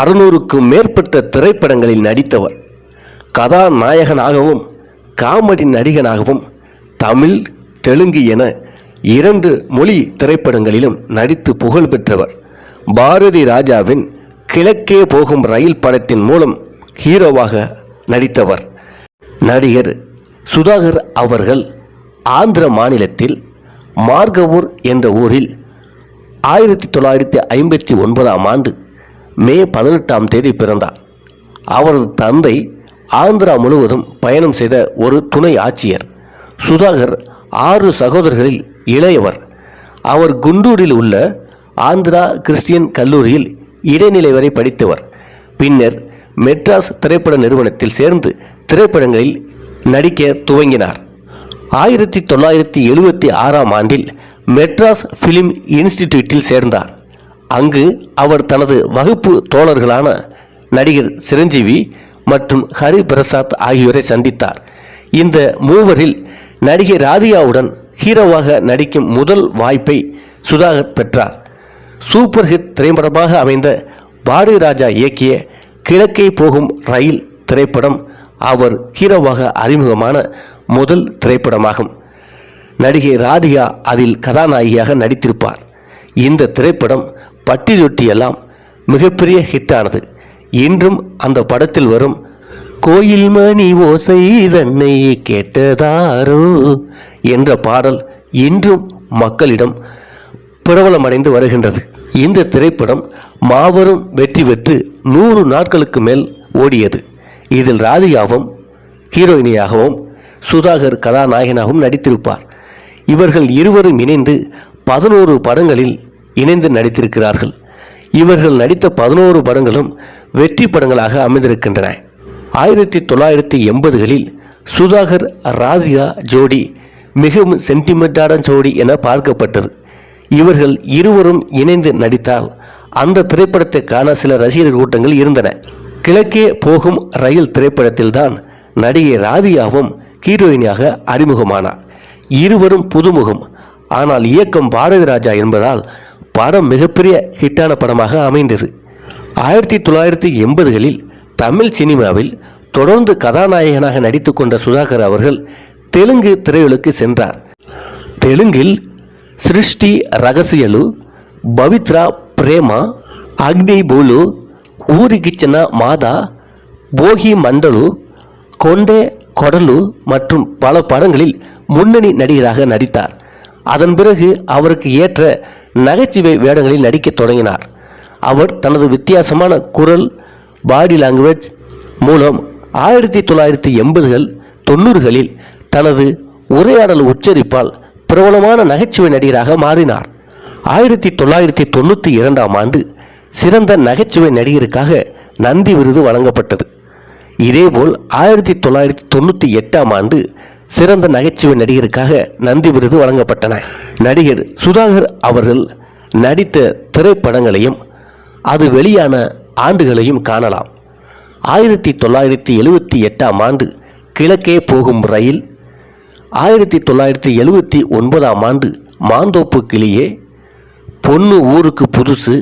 அறுநூறுக்கும் மேற்பட்ட திரைப்படங்களில் நடித்தவர் கதாநாயகனாகவும் காமெடி நடிகனாகவும் தமிழ் தெலுங்கு என இரண்டு மொழி திரைப்படங்களிலும் நடித்து புகழ் பெற்றவர். பாரதி ராஜாவின் கிழக்கே போகும் ரயில் படத்தின் மூலம் ஹீரோவாக நடித்தவர். நடிகர் சுதாகர் அவர்கள் ஆந்திர மாநிலத்தில் மார்கவூர் என்ற ஊரில் ஆயிரத்தி தொள்ளாயிரத்தி ஐம்பத்தி ஒன்பதாம் ஆண்டு மே பதினெட்டாம் தேதி பிறந்தார். அவரது தந்தை ஆந்திரா முழுவதும் பயணம் செய்த ஒரு துணை ஆட்சியர் சுதாகர் ஆறு சகோதரர்களில் இளையவர். அவர் குண்டூரில் உள்ள ஆந்திரா கிறிஸ்டியன் கல்லூரியில் இடைநிலை வரை படித்தவர். பின்னர் மெட்ராஸ் திரைப்பட நிறுவனத்தில் சேர்ந்து திரைப்படங்களில் நடிக்க துவங்கினார். ஆயிரத்தி தொள்ளாயிரத்தி எழுபத்தி ஆறாம் ஆண்டில் மெட்ராஸ் ஃபிலிம் இன்ஸ்டிடியூட்டில் சேர்ந்தார். அங்கு அவர் தனது வகுப்பு தோழர்களான நடிகர் சிரஞ்சீவி மற்றும் ஹரி பிரசாத் ஆகியோரை சந்தித்தார். இந்த மூவரில் நடிகை ராதிகாவுடன் ஹீரோவாக நடிக்கும் முதல் வாய்ப்பை சுதாகர் பெற்றார். சூப்பர் ஹிட் திரைப்படமாக அமைந்த பாரதி ராஜா இயக்கிய கிழக்கே போகும் ரயில் திரைப்படம் அவர் ஹீரோவாக அறிமுகமான முதல் திரைப்படமாகும். நடிகை ராதிகா அதில் கதாநாயகியாக நடித்திருப்பார். இந்த திரைப்படம் பட்டி தொட்டி எல்லாம் மிகப்பெரிய ஹிட்டானது. இன்றும் அந்த படத்தில் வரும் கோயில் மணி ஓசை தன்னை கேட்டதாரோ என்ற பாடல் இன்றும் மக்களிடம் பிரபலமடைந்து வருகின்றது. இந்த திரைப்படம் மாபெரும் வெற்றி பெற்று நூறு நாட்களுக்கு மேல் ஓடியது. இதில் ராதிகாவும் ஹீரோயினியாகவும் சுதாகர் கதாநாயகனாகவும் நடித்திருப்பார். இவர்கள் இருவரும் இணைந்து பதினோரு படங்களில் இணைந்து நடித்திருக்கிறார்கள். இவர்கள் நடித்த பதினோரு படங்களும் வெற்றி படங்களாக அமைந்திருக்கின்றன. ஆயிரத்தி தொள்ளாயிரத்தி எண்பதுகளில் சுதாகர் ராதிகா ஜோடி மிகவும் சென்டிமெண்டான ஜோடி என பார்க்கப்பட்டது. இவர்கள் இருவரும் இணைந்து நடித்தால் அந்த திரைப்படத்தை காண சில ரசிகர் கூட்டங்கள் இருந்தன. கிழக்கே போகும் ரயில் திரைப்படத்தில்தான் நடிகை ராதியாவும் ஹீரோயினியாக அறிமுகமானார். இருவரும் புதுமுகம். ஆனால் இயக்கம் பாரதிராஜா என்பதால் படம் மிகப்பெரிய ஹிட்டான படமாக அமைந்தது. ஆயிரத்தி தொள்ளாயிரத்தி எண்பதுகளில் தமிழ் சினிமாவில் தொடர்ந்து கதாநாயகனாக நடித்து கொண்ட சுதாகர் அவர்கள் தெலுங்கு திரையுலுக்கு சென்றார். தெலுங்கில் சிருஷ்டி ரகசியலு பவித்ரா பிரேமா அக்னி பூலு ஊரிகிச்சன மாதா போகி மண்டலு கொண்டே கொடலு மற்றும் பல படங்களில் முன்னணி நடிகராக நடித்தார். அதன் பிறகு அவருக்கு ஏற்ற நகைச்சுவை வேடங்களில் நடிக்கத் தொடங்கினார். அவர் தனது வித்தியாசமான குரல் பாடி லாங்குவேஜ் மூலம் ஆயிரத்தி தொள்ளாயிரத்தி எண்பதுகள் தொண்ணூறுகளில் தனது உரையாடல் உச்சரிப்பால் பிரபலமான நகைச்சுவை நடிகராக மாறினார். ஆயிரத்தி தொள்ளாயிரத்தி தொண்ணூற்றி இரண்டாம் ஆண்டு சிறந்த நகைச்சுவை நடிகருக்காக நந்தி விருது வழங்கப்பட்டது. இதேபோல் ஆயிரத்தி தொள்ளாயிரத்தி தொண்ணூற்றி எட்டாம் ஆண்டு சிறந்த நகைச்சுவை நடிகருக்காக நந்தி விருது வழங்கப்பட்டன. நடிகர் சுதாகர் அவர்கள் நடித்த திரைப்படங்களையும் அது வெளியான ஆண்டுகளையும் காணலாம். ஆயிரத்தி தொள்ளாயிரத்தி எழுவத்தி எட்டாம் ஆண்டு கிழக்கே போகும் ரயில் ஆயிரத்தி தொள்ளாயிரத்தி எழுவத்தி ஒன்பதாம் ஆண்டு மாந்தோப்பு கிளியே பொண்ணு ஊருக்கு புதுசு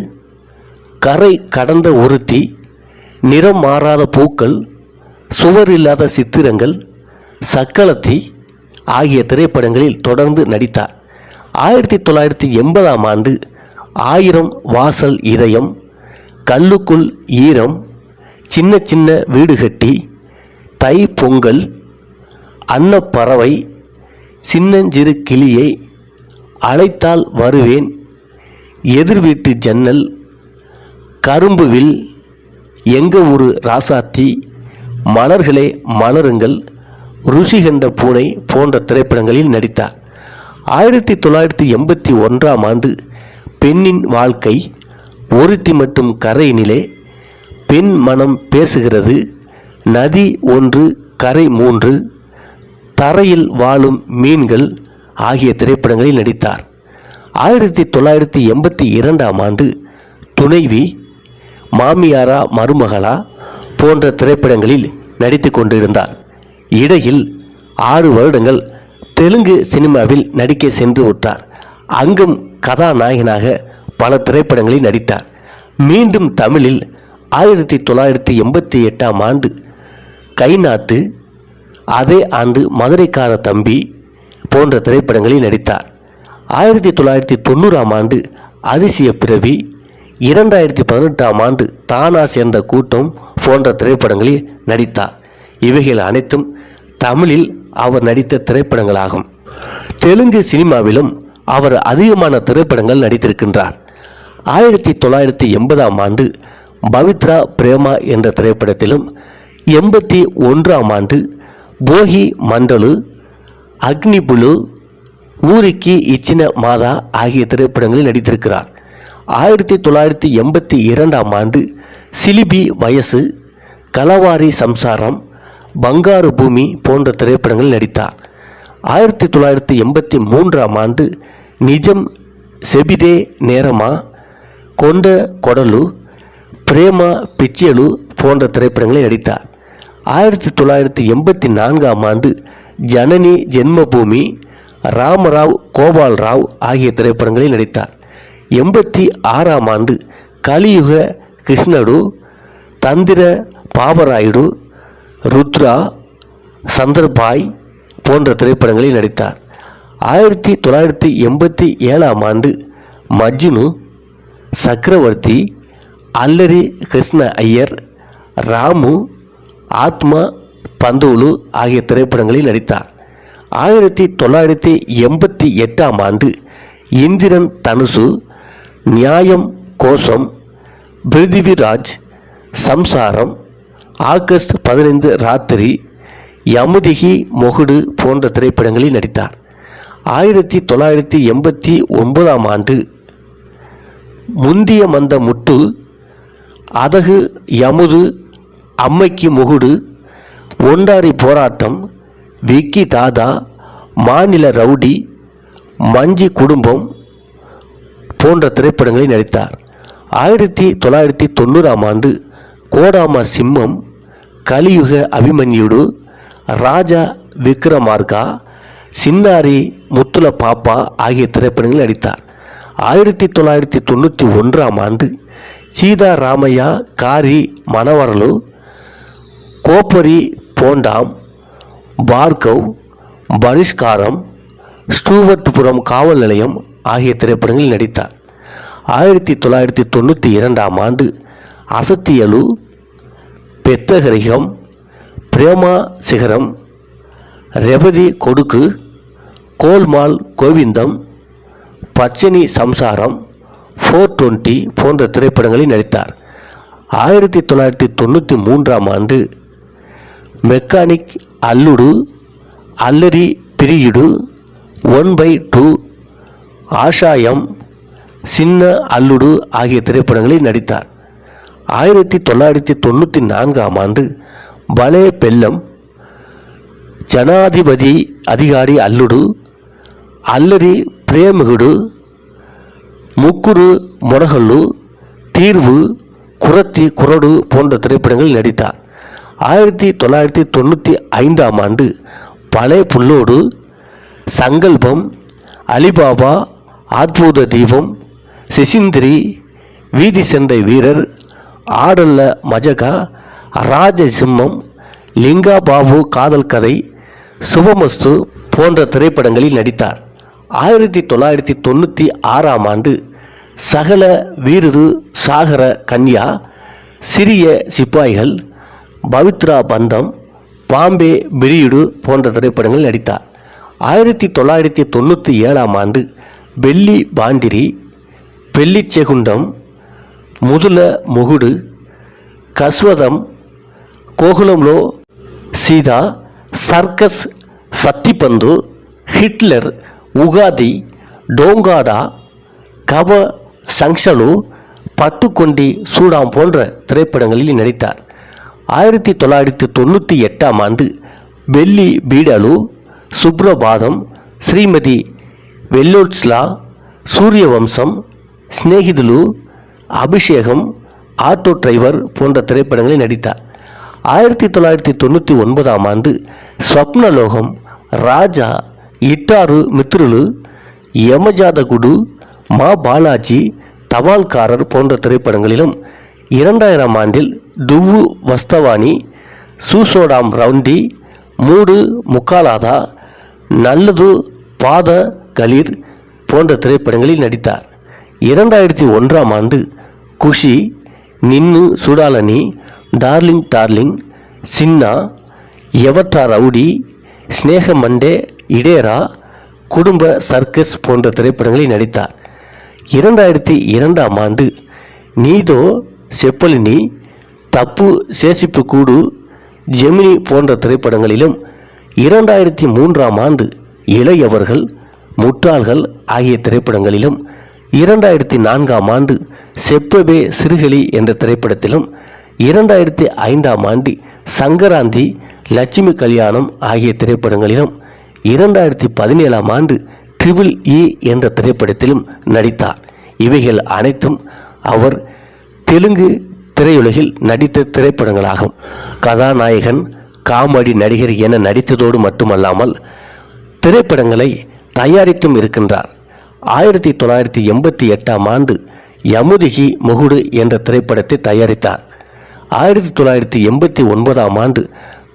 கரை கடந்த ஒருத்தி நிறம் மாறாத பூக்கள் சுவர் இல்லாத சித்திரங்கள் சக்களத்தி ஆகிய திரைப்படங்களில் தொடர்ந்து நடித்தார். ஆயிரத்தி தொள்ளாயிரத்தி எண்பதாம் ஆண்டு ஆயிரம் வாசல் இதயம் கல்லுக்குள் ஈரம் சின்ன சின்ன வீடு கட்டி தை பொங்கல் அன்னப்பறவை சின்னஞ்சிறு கிளியை அழைத்தால் வருவேன். எதிர் வீட்டு ஜன்னல் கரும்புவில் எங்க ஒரு ராசாத்தி மலர்களே மலருங்கள். ருசி கண்ட பூனை போன்ற திரைப்படங்களில் நடித்தார். ஆயிரத்தி தொள்ளாயிரத்தி எண்பத்தி ஒன்றாம் ஆண்டு பெண்ணின் வாழ்க்கை ஒருத்தி மட்டும் கரையினிலே பெண் மனம் பேசுகிறது. நதி ஒன்று கரை மூன்று தரையில் வாழும் மீன்கள் ஆகிய திரைப்படங்களில் நடித்தார். ஆயிரத்தி தொள்ளாயிரத்தி எண்பத்தி இரண்டாம் ஆண்டு துணைவி மாமியாரா மருமகளா போன்ற திரைப்படங்களில் நடித்து கொண்டிருந்தார். இடையில் ஆறு வருடங்கள் தெலுங்கு சினிமாவில் நடிக்க சென்று விட்டார். அங்கும் கதாநாயகனாக பல திரைப்படங்களில் நடித்தார். மீண்டும் தமிழில் ஆயிரத்தி தொள்ளாயிரத்தி எண்பத்தி எட்டாம் ஆண்டு கைநாத்து அதே ஆண்டு மதுரைக்கார தம்பி போன்ற திரைப்படங்களில் நடித்தார். ஆயிரத்தி தொள்ளாயிரத்தி தொண்ணூறாம் ஆண்டு அதிசய பிறவி இரண்டாயிரத்தி பதினெட்டாம் ஆண்டு தானா சேர்ந்த கூட்டம் போன்ற திரைப்படங்களில் நடித்தார். இவைகள் அனைத்தும் தமிழில் அவர் நடித்த திரைப்படங்களாகும். தெலுங்கு சினிமாவிலும் அவர் அதிகமான திரைப்படங்கள் நடித்திருக்கின்றார். ஆயிரத்தி தொள்ளாயிரத்தி எண்பதாம் ஆண்டு பவித்ரா பிரேமா என்ற திரைப்படத்திலும் எண்பத்தி ஒன்றாம் ஆண்டு போகி மண்டலு அக்னிபுலு ஊருக்கு இச்சின மாதா ஆகிய திரைப்படங்களில் நடித்திருக்கிறார். ஆயிரத்தி தொள்ளாயிரத்தி எண்பத்தி இரண்டாம் ஆண்டு சிலிபி வயசு கலவாரி சம்சாரம் பங்காரு பூமி போன்ற திரைப்படங்களில் நடித்தார். ஆயிரத்தி தொள்ளாயிரத்தி எண்பத்தி மூன்றாம் ஆண்டு நிஜம் செபிதே நேரமா கொண்ட கொடலு பிரேமா பிச்சேலு போன்ற திரைப்படங்களில் நடித்தார். ஆயிரத்தி தொள்ளாயிரத்தி எண்பத்தி நான்காம் ஆண்டு ஜனனி ஜென்மபூமி ராமராவ் கோபால் ராவ் ஆகிய திரைப்படங்களில் நடித்தார். எண்பத்தி ஆறாம் ஆண்டு கலியுக கிருஷ்ணடு தந்திர பாபராயுடு ருத்ரா சந்தர்பாய் போன்ற திரைப்படங்களில் நடித்தார். ஆயிரத்தி தொள்ளாயிரத்தி எண்பத்தி ஏழாம் ஆண்டு மஜ்னு சக்கரவர்த்தி அல்லரி கிருஷ்ண ஐயர் ராமு ஆத்மா பந்தோலு ஆகிய திரைப்படங்களில் நடித்தார். ஆயிரத்தி தொள்ளாயிரத்தி எண்பத்தி எட்டாம் ஆண்டு இந்திரன் தனுசு நியாயம் கோஷம் பிருதிவிராஜ் சம்சாரம் ஆகஸ்ட் பதினைந்து ராத்திரி யமுதிகி மொகுடு போன்ற திரைப்படங்களில் நடித்தார். ஆயிரத்தி தொள்ளாயிரத்தி எண்பத்தி ஒன்பதாம் ஆண்டு முந்திய மந்த முட்டு அதகு யமுது அம்மைக்கு முகுடு ஒண்டாரி போராட்டம் விக்கி தாதா மாநில ரவுடி மஞ்சி குடும்பம் போன்ற திரைப்படங்களில் நடித்தார். ஆயிரத்தி தொள்ளாயிரத்தி தொண்ணூறாம் ஆண்டு கோடாம சிம்மம் கலியுக அபிமன்யுடு ராஜா விக்ரமார்கா சின்னாரி முத்துல பாப்பா ஆகிய திரைப்படங்களில் நடித்தார். ஆயிரத்தி தொள்ளாயிரத்தி தொண்ணூற்றி ஒன்றாம் ஆண்டு சீதா ராமையா காரி மணவரலு கோப்பரி போண்டாம் பார்கவ் பரிஷ்காரம் ஸ்டூவர்ட்புரம் காவல் நிலையம் ஆகிய திரைப்படங்களில் நடித்தார். ஆயிரத்தி தொள்ளாயிரத்தி தொண்ணூற்றி இரண்டாம் ஆண்டு அசத்தியலு பெத்தகரிகம் பிரேமா சிகரம் ரெபதி கொடுக்கு கோல்மால் கோவிந்தம் பச்சனி சம்சாரம் ஃபோர் டுவெண்ட்டி போன்ற திரைப்படங்களில் நடித்தார். ஆயிரத்தி தொள்ளாயிரத்தி தொண்ணூற்றி மூன்றாம் ஆண்டு mechanic Alludu Allari Priyudu one by two Aashayam Chinna Alludu ஆகிய திரைப்படங்களில் நடித்தார். ஆயிரத்தி தொள்ளாயிரத்தி தொண்ணூற்றி நான்காம் ஆண்டு பலே பெல்லம் ஜனாதிபதி அதிகாரி அல்லுடு அல்லரி பிரேமகுடு முக்குரு மொனகல்லு தீர்வு குரத்தி குரடு போன்ற திரைப்படங்களில் நடித்தார். ஆயிரத்தி தொள்ளாயிரத்தி தொண்ணூற்றி ஐந்தாம் ஆண்டு பழைய புல்லோடு சங்கல்பம் அலிபாபா அற்புத தீபம் சிசிந்திரி வீதி சென்ற வீரர் ஆடல்ல மஜகா ராஜசிம்மம் லிங்கா பாபு காதல் கதை சுபமஸ்து போன்ற திரைப்படங்களில் நடித்தார். ஆயிரத்தி தொள்ளாயிரத்தி தொண்ணூற்றி ஆறாம் ஆண்டு சகல வீருது சாகர கன்யா சிறிய சிப்பாய்கள் பவித்ரா பந்தம் பாம்பே பிரியுடு போன்ற திரைப்படங்களில் நடித்தார். ஆயிரத்தி தொள்ளாயிரத்தி தொண்ணூற்றி ஏழாம் ஆண்டு வெள்ளி பாண்டிரி பெல்லிச்செகுண்டம் முதுல முகுடு கஸ்வதம் கோகுலம்லோ சீதா சர்க்கஸ் சத்திப்பந்து ஹிட்லர் உகாதி டோங்காடா கவ சங்ஷலு பட்டுக்கொண்டி சூடாம் போன்ற திரைப்படங்களில் நடித்தார். ஆயிரத்தி தொள்ளாயிரத்தி தொண்ணூற்றி எட்டாம் ஆண்டு வெள்ளி பீடலு சுப்ரபாதம் ஸ்ரீமதி வெல்லோட்ஸ்லா சூரிய வம்சம் சிநேகிதுலு அபிஷேகம் ஆட்டோ டிரைவர் போன்ற திரைப்படங்களில் நடித்தார். ஆயிரத்தி தொள்ளாயிரத்தி தொண்ணூற்றி ஒன்பதாம் ஆண்டு ஸ்வப்னலோகம் ராஜா இட்டாரு மித்ருலு யமஜாதகுடு மா பாலாஜி தபால்காரர் போன்ற திரைப்படங்களிலும் இரண்டாயிரம் ஆண்டில் துவு வஸ்தவானி சூசோடாம் ரவுண்டி மூடு முக்காலாதா நல்லது பாத கலீர் போன்ற திரைப்படங்களில் நடித்தார். இரண்டாயிரத்தி ஒன்றாம் ஆண்டு குஷி நின்னு சுடாலனி டார்லிங் டார்லிங் சின்னா எவற்றா ரவுடி ஸ்னேக மண்டே இடேரா குடும்ப சர்க்கஸ் போன்ற திரைப்படங்களில் நடித்தார். இரண்டாயிரத்தி இரண்டாம் ஆண்டு நீதோ செப்பலினி தப்பு சேசிப்பு கூடு ஜெமினி போன்ற திரைப்படங்களிலும் இரண்டாயிரத்தி மூன்றாம் ஆண்டு இளையவர்கள் முட்டாள்கள் ஆகிய திரைப்படங்களிலும் இரண்டாயிரத்தி நான்காம் ஆண்டு செப்பவே சிறுகளி என்ற திரைப்படத்திலும் இரண்டாயிரத்தி ஐந்தாம் ஆண்டு சங்கராந்தி லட்சுமி கல்யாணம் ஆகிய திரைப்படங்களிலும் இரண்டாயிரத்தி பதினேழாம் ஆண்டு ட்ரிபிள் இ என்ற திரைப்படத்திலும் நடித்தார். இவைகள் அனைத்தும் அவர் தெலுங்கு திரையுலகில் நடித்த திரைப்படங்களாகும். கதாநாயகன் காமெடி நடிகர் என நடித்ததோடு மட்டுமல்லாமல் திரைப்படங்களை தயாரித்தும் இருக்கின்றார். ஆயிரத்தி தொள்ளாயிரத்தி எண்பத்தி எட்டாம் ஆண்டு யமுதிகி முகுடு என்ற திரைப்படத்தை தயாரித்தார். ஆயிரத்தி தொள்ளாயிரத்தி எண்பத்தி ஒன்பதாம் ஆண்டு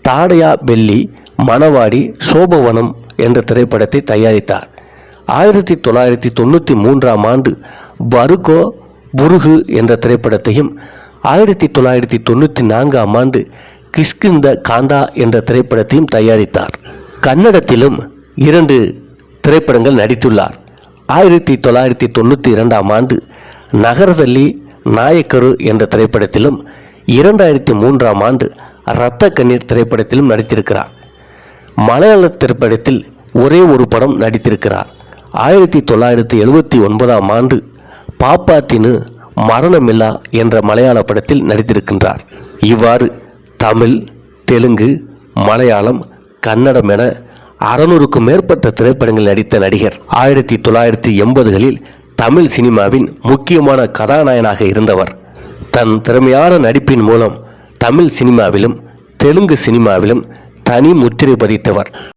தாடையா பெல்லி மணவாடி சோபவனம் என்ற திரைப்படத்தை தயாரித்தார். ஆயிரத்தி தொள்ளாயிரத்தி தொண்ணூற்றி மூன்றாம் ஆண்டு பருகோ புருகு என்ற திரைப்படத்தையும் ஆயிரத்தி தொள்ளாயிரத்தி தொண்ணூற்றி நான்காம் ஆண்டு கிஷ்கிந்த காந்தா என்ற திரைப்படத்தையும் தயாரித்தார். கன்னடத்திலும் இரண்டு திரைப்படங்கள் நடித்துள்ளார். ஆயிரத்தி தொள்ளாயிரத்தி தொண்ணூற்றி இரண்டாம் ஆண்டு நகரதள்ளி நாயக்கரு என்ற திரைப்படத்திலும் இரண்டாயிரத்தி மூன்றாம் ஆண்டு இரத்த கண்ணீர் திரைப்படத்திலும் நடித்திருக்கிறார். மலையாள திரைப்படத்தில் ஒரே ஒரு படம் நடித்திருக்கிறார். ஆயிரத்தி தொள்ளாயிரத்தி எழுபத்தி ஒன்பதாம் ஆண்டு பாப்பாத்தினு மரணமில்லா என்ற மலையாள படத்தில் நடித்திருக்கின்றார். இவ்வாறு தமிழ் தெலுங்கு மலையாளம் கன்னடம் என அறுநூறுக்கும் மேற்பட்ட திரைப்படங்களில் நடித்த நடிகர். ஆயிரத்தி தொள்ளாயிரத்தி எண்பதுகளில் தமிழ் சினிமாவின் முக்கியமான கதாநாயகனாக இருந்தவர். தன் திறமையான நடிப்பின் மூலம் தமிழ் சினிமாவிலும் தெலுங்கு சினிமாவிலும் தனி முத்திரை பதித்தவர்.